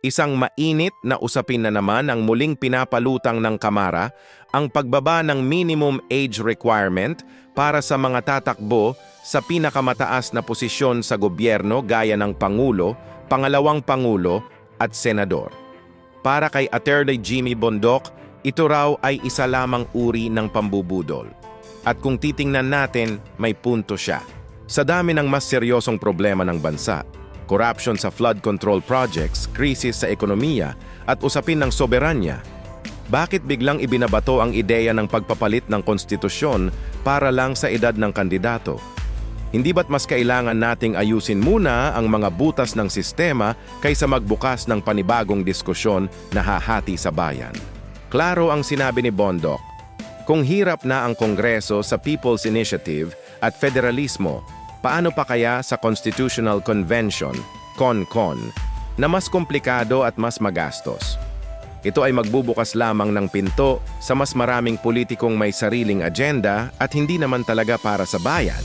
Isang mainit na usapin na naman ang muling pinapalutang ng Kamara ang pagbaba ng minimum age requirement para sa mga tatakbo sa pinakamataas na posisyon sa gobyerno gaya ng Pangulo, Pangalawang Pangulo at Senador. Para kay Attorney Jimmy Bondok, ito raw ay isa lamang uri ng pambubudol. At kung titingnan natin, may punto siya. Sa dami ng mas seryosong problema ng bansa, corruption sa flood control projects, krisis sa ekonomiya, at usapin ng soberanya, bakit biglang ibinabato ang ideya ng pagpapalit ng konstitusyon para lang sa edad ng kandidato? Hindi ba't mas kailangan nating ayusin muna ang mga butas ng sistema kaysa magbukas ng panibagong diskusyon na hahati sa bayan? Klaro ang sinabi ni Bondok, kung hirap na ang Kongreso sa People's Initiative at federalismo, paano pa kaya sa Constitutional Convention, CON-CON, na mas komplikado at mas magastos? Ito ay magbubukas lamang ng pinto sa mas maraming politikong may sariling agenda at hindi naman talaga para sa bayan.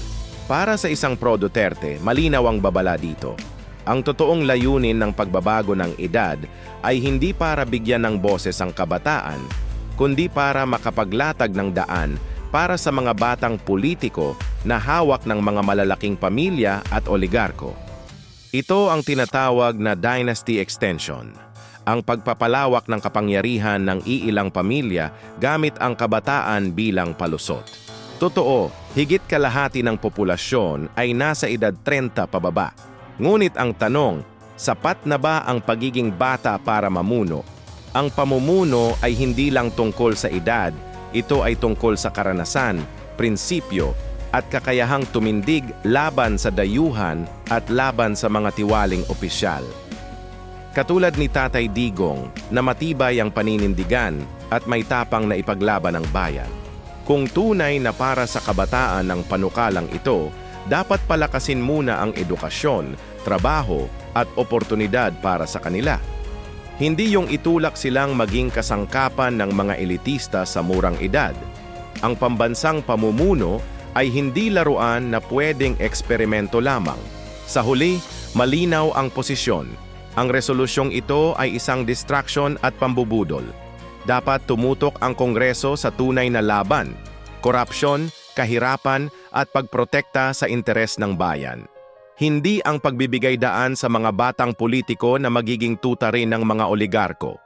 Para sa isang pro Duterte, malinaw ang babala dito. Ang totoong layunin ng pagbabago ng edad ay hindi para bigyan ng boses ang kabataan, kundi para makapaglatag ng daan para sa mga batang politiko na hawak ng mga malalaking pamilya at oligarko. Ito ang tinatawag na dynasty extension, ang pagpapalawak ng kapangyarihan ng iilang pamilya gamit ang kabataan bilang palusot. Totoo, higit kalahati ng populasyon ay nasa edad 30 pababa. Ngunit ang tanong, sapat na ba ang pagiging bata para mamuno? Ang pamumuno ay hindi lang tungkol sa edad, ito ay tungkol sa karanasan, prinsipyo, at kakayahang tumindig laban sa dayuhan at laban sa mga tiwaling opisyal. Katulad ni Tatay Digong na matibay ang paninindigan at may tapang na ipaglaban ng bayan. Kung tunay na para sa kabataan ang panukalang ito, dapat palakasin muna ang edukasyon, trabaho at oportunidad para sa kanila. Hindi yung itulak silang maging kasangkapan ng mga elitista sa murang edad. Ang pambansang pamumuno ay hindi laruan na pwedeng eksperimento lamang. Sa huli, malinaw ang posisyon. Ang resolusyong ito ay isang distraction at pambubudol. Dapat tumutok ang Kongreso sa tunay na laban, korupsyon, kahirapan at pagprotekta sa interes ng bayan. Hindi ang pagbibigay daan sa mga batang politiko na magiging tuta rin ng mga oligarko.